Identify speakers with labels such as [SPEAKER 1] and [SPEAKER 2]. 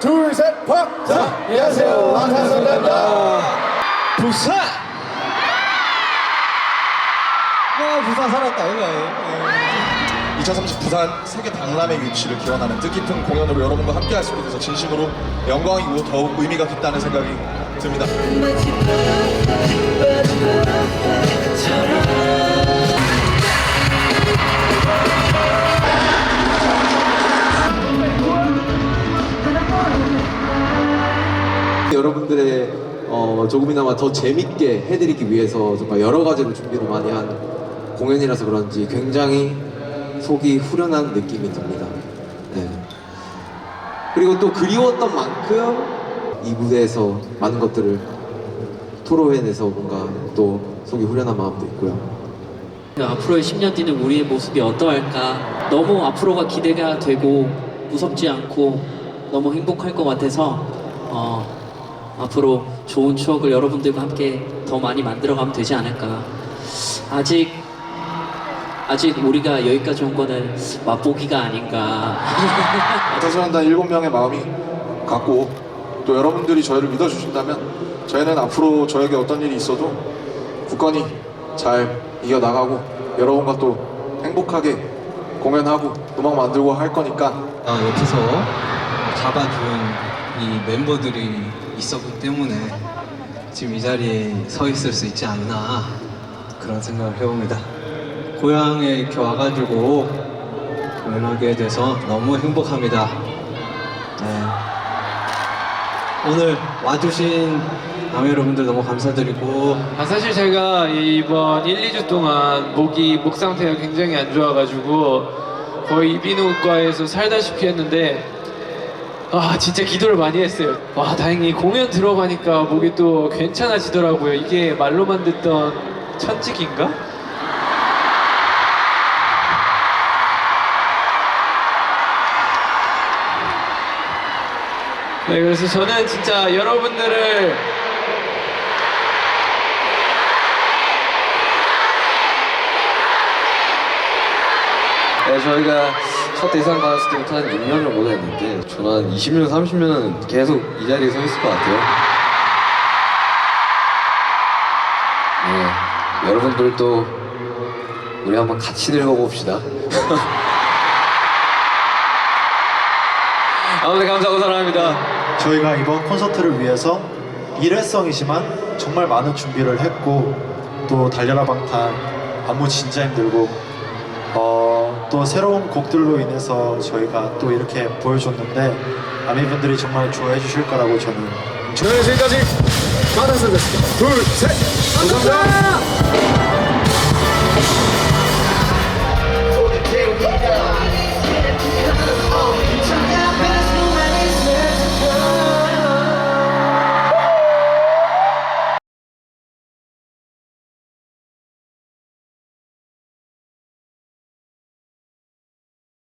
[SPEAKER 1] 둘 셋 팍! 자, 안녕하세요 방탄소년단입니다 부산!
[SPEAKER 2] 와 부산 살았다 이거
[SPEAKER 1] 2030 부산 세계 박람회 유치를 기원하는 뜻깊은 공연으로 여러분과 함께 할 수 있게 돼서 진심으로 영광이고 더욱 의미가 깊다는 생각이 듭니다.
[SPEAKER 3] 여러분들의 어, 조금이나마 더 재밌게 해드리기 위해서 정말 여러 가지로 준비를 많이 한 공연이라서 그런지 굉장히 속이 후련한 느낌이 듭니다. 네. 그리고 또 그리웠던 만큼 이 무대에서 많은 것들을 토로해내서 뭔가 또 속이 후련한 마음도 있고요.
[SPEAKER 4] 앞으로의 10년 뒤는 우리의 모습이 어떠할까 너무 앞으로가 기대가 되고 무섭지 않고 너무 행복할 것 같아서 어, 앞으로 좋은 추억을 여러분들과 함께 더 많이 만들어가면 되지 않을까. 아직 아직 우리가 여기까지 온 거는 맛보기가 아닌가.
[SPEAKER 1] 대전단 일곱 명의 마음이 같고 또 여러분들이 저희를 믿어주신다면 저희는 앞으로 저에게 어떤 일이 있어도 굳건히 잘 이겨나가고 여러분과 또 행복하게 공연하고 음악 만들고 할 거니까.
[SPEAKER 5] 아, 옆에서 잡아준 이 멤버들이 있었기 때문에 지금 이 자리에 서 있을 수 있지 않나 그런 생각을 해봅니다. 고향에 이렇게 와가지고 공연하게 돼서 너무 행복합니다. 네. 오늘 와주신 남의 여러분들 너무 감사드리고
[SPEAKER 6] 아, 사실 제가 이번 1, 2주 동안 목이 목 상태가 굉장히 안 좋아가지고 거의 이비인후과에서 살다시피 했는데 아 진짜 기도를 많이 했어요. 와 다행히 공연 들어가니까 목이 또 괜찮아지더라고요. 이게 말로만 듣던 천직인가? 네 그래서 저는 진짜 여러분들을
[SPEAKER 7] 네, 저희가 첫 대상 받았을 때부터 한 6년 정도 됐는데 저는 한 20년, 30년은 계속 이 자리에 서 있을 것 같아요. 네, 여러분들도 우리 한번 같이 늙어봅시다. 아무튼 감사하고 사랑합니다.
[SPEAKER 2] 저희가 이번 콘서트를 위해서 일회성이지만 정말 많은 준비를 했고 또 달려라 방탄 안무 진짜 힘들고 어, 또 새로운 곡들로 인해서 저희가 또 이렇게 보여줬는데 아미분들이 정말 좋아해 주실 거라고 저는
[SPEAKER 1] 저희 지금까지 마다스였습니다. 둘, 셋, 감사합니다.